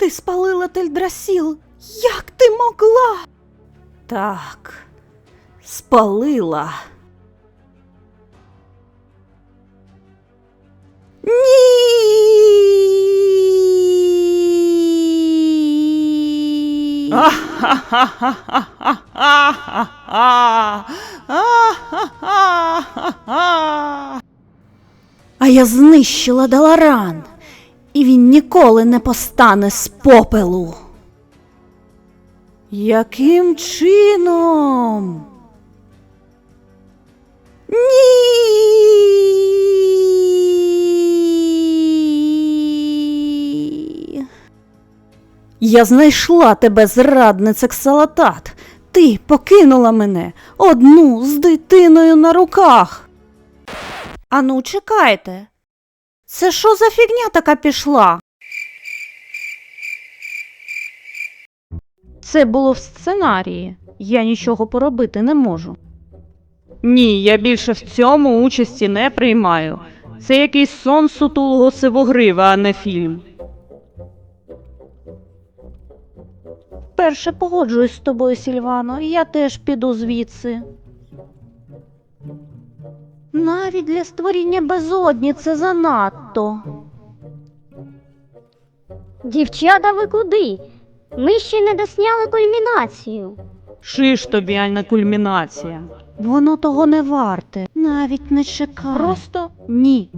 Ти спалила Тельдрасіл. Як ти могла? Так, спалила. Ні! А я знищила Даларан, і він ніколи не постане з попелу. Яким чином? Ні. Я знайшла тебе, зрадниця Ксалатат. Ти покинула мене одну з дитиною на руках. Ану, чекайте. Це що за фігня така пішла? Це було в сценарії. Я нічого поробити не можу. Ні, я більше в цьому участі не приймаю. Це якийсь сон сутулого сивогрива, а не фільм. Перше погоджуюсь з тобою, Сільвано, і я теж піду звідси. Навіть для створіння безодні це занадто. Дівчата, ви куди? Ми ще не досняли кульмінацію. Шиш тобі, а не кульмінація. Воно того не варте. Навіть не чекай. Просто ні.